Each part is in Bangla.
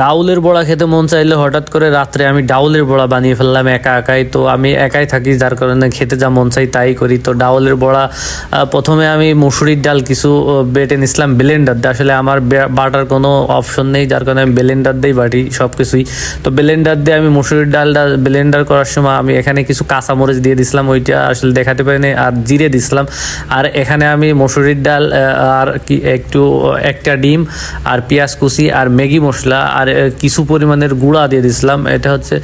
ডাউলের বড়া খেতে মন চাইলে হঠাৎ করে রাত্রে আমি ডাউলের বড়া বানিয়ে ফেললাম একা একাই। তো আমি একাই থাকি, যার কারণে খেতে যা মন চাই তাই করি। তো ডাউলের বড়া প্রথমে আমি মুসুরির ডাল কিছু বেটে নিছিলাম ব্লেন্ডার দিয়ে। আসলে আমার বাটার কোনো অপশন নেই, যার কারণে আমি ব্লেন্ডার দিয়েই বাটি সব কিছুই তো ব্লেন্ডার দিয়ে আমি মুসুরির ডালটা ব্লেন্ডার করার সময় আমি এখানে কিছু কাঁচামরিচ দিয়ে দিছিলাম, ওইটা আসলে দেখাতে পারিনি, আর জিরে দিছিলাম। আর এখানে আমি মসুরির ডাল আর কি একটু একটা ডিম, আর পেঁয়াজ কুচি, আর ম্যাগি মশলা আর কিছু পরিমাণের গুঁড়া দিয়ে দিছিলাম। এটা হচ্ছে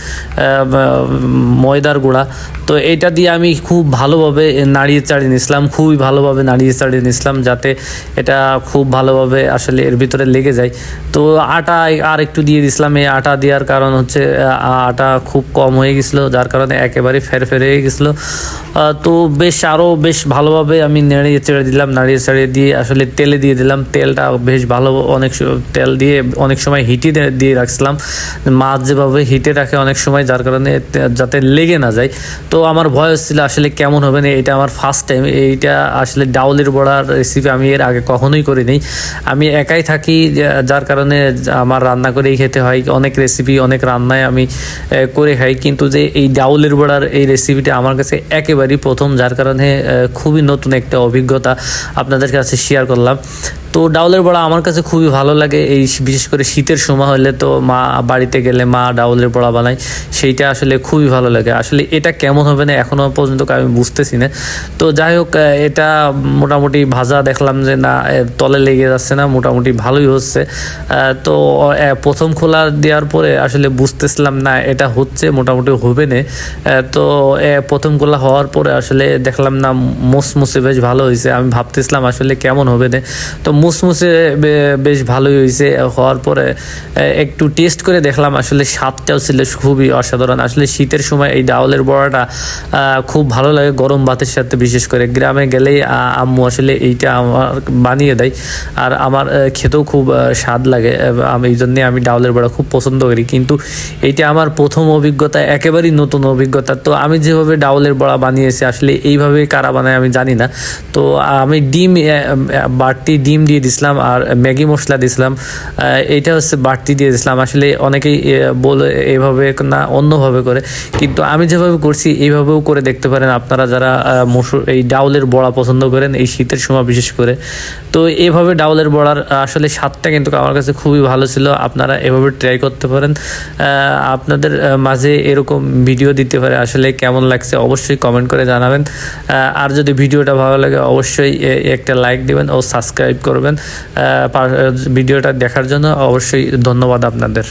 ময়দার গুঁড়া। তো এটা দিয়ে আমি খুব ভালোভাবে নাড়িয়ে চাড়িয়ে নিছিলাম, খুবই ভালোভাবে নাড়িয়ে চাড়িয়ে নিছিলাম যাতে এটা খুব ভালোভাবে আসলে এর ভিতরে লেগে যায়। তো আটা আর একটু দিয়ে দিছিলাম, এই আটা দেওয়ার কারণ হচ্ছে আটা খুব কম হয়ে গেছিল, যার কারণে একেবারে ফের ফেরে হয়ে গেছিল। তো বেশ আরও বেশ ভালোভাবে আমি নাড়িয়ে চেড়ে দিলাম, নাড়িয়ে চাড়িয়ে দিয়ে আসলে তেলে দিয়ে দিলাম। তেলটা বেশ ভালো অনেক তেল দিয়ে অনেক সময় হিটে দিয়ে রাখছিলাম। মাছ যেভাবে হিটে রাখে অনেক সময়, যার কারণে যাতে লেগে না যায়। তো আমার ভয় হচ্ছিল আসলে কেমন হবে না, এটা আমার ফার্স্ট টাইম এইটা আসলে ডাউলের বড়ার রেসিপি আমি এর আগে কখনোই করিনি। আমি একাই থাকি যার কারণে আমার রান্না করেই খেতে হয়। অনেক রেসিপি অনেক রান্নায় আমি করে খাই। কিন্তু যে এই ডাউলের বড়ার এই রেসিপিটা আমার কাছে একেবারেই প্রথম যার কারণে খুবই নতুন একটা অভিজ্ঞতা আপনাদের কাছে শেয়ার করলাম। তো ডাউলের বড়া আমার কাছে খুবই ভালো লাগে। এই বিশেষ করে শীতের সময় হলে তো মা বাড়িতে গেলে মা ডাউলের বড়া বানায়, সেইটা আসলে খুবই ভালো লাগে। আসলে এটা কেমন হবে না এখনও পর্যন্ত আমি বুঝতেছি না। তো যাই হোক এটা মোটামুটি ভাজা দেখলাম যে না তলে লেগে যাচ্ছে না, মোটামুটি ভালোই হচ্ছে। তো প্রথম খোলা দেওয়ার পরে আসলে বুঝতেছিলাম না এটা হচ্ছে, মোটামুটি হবে না। তো প্রথম খোলা হওয়ার পরে আসলে দেখলাম না, মুসমুসে বেশ ভালো হয়েছে। আমি ভাবতেছিলাম আসলে কেমন হবে না। তো মুসমুসে বেশ ভালোই হয়েছে হওয়ার পরে একটু টেস্ট করে দেখলাম, আসলে স্বাদটাও ছিল খুবই অসাধারণ। আসলে শীতের সময় এই ডাউলের বড়াটা খুব ভালো লাগে গরম ভাতের সাথে, বিশেষ করে গ্রামে গেলেই আম্মু আসলে এইটা আমার বানিয়ে দেয়। আর আমার খেতেও খুব স্বাদ লাগে আমি এই জন্যে আমি ডাউলের বড়া খুব পছন্দ করি। কিন্তু এইটা আমার প্রথম অভিজ্ঞতা, একেবারেই নতুন অভিজ্ঞতা। তো আমি যেভাবে ডাউলের বড়া বানিয়েছি, আসলে এইভাবে কারা বানায় আমি জানি না। তো আমি ডিম বাড়তি ডিম দিয়ে দিছিলাম আর ম্যাগি মশলা দিছিলাম। আহ, এইটা হচ্ছে বাড়তি দিয়ে দিছিলাম। আসলে অনেকেই বলে এইভাবে না অন্যভাবে করে। কিন্তু আমি যেভাবে করছি এইভাবেও করে দেখতে পারেন আপনারা যারা মসুর এই ডাউলের বড়া পছন্দ করেন এই শীতের সময় বিশেষ করে। তো এভাবে ডাউলের বড়ার আসলে স্বাদটা কিন্তু আমার কাছে খুবই ভালো ছিল। আপনারা এভাবে ট্রাই করতে পারেন। আপনাদের মাঝে এরকম ভিডিও দিতে পারে। আসলে কেমন লাগছে অবশ্যই কমেন্ট করে জানাবেন। আর যদি ভিডিওটা ভালো লাগে অবশ্যই একটা লাইক দেবেন ও সাবস্ক্রাইব করবেন। পা- ভিডিওটা দেখার জন্য অবশ্যই ধন্যবাদ আপনাদের।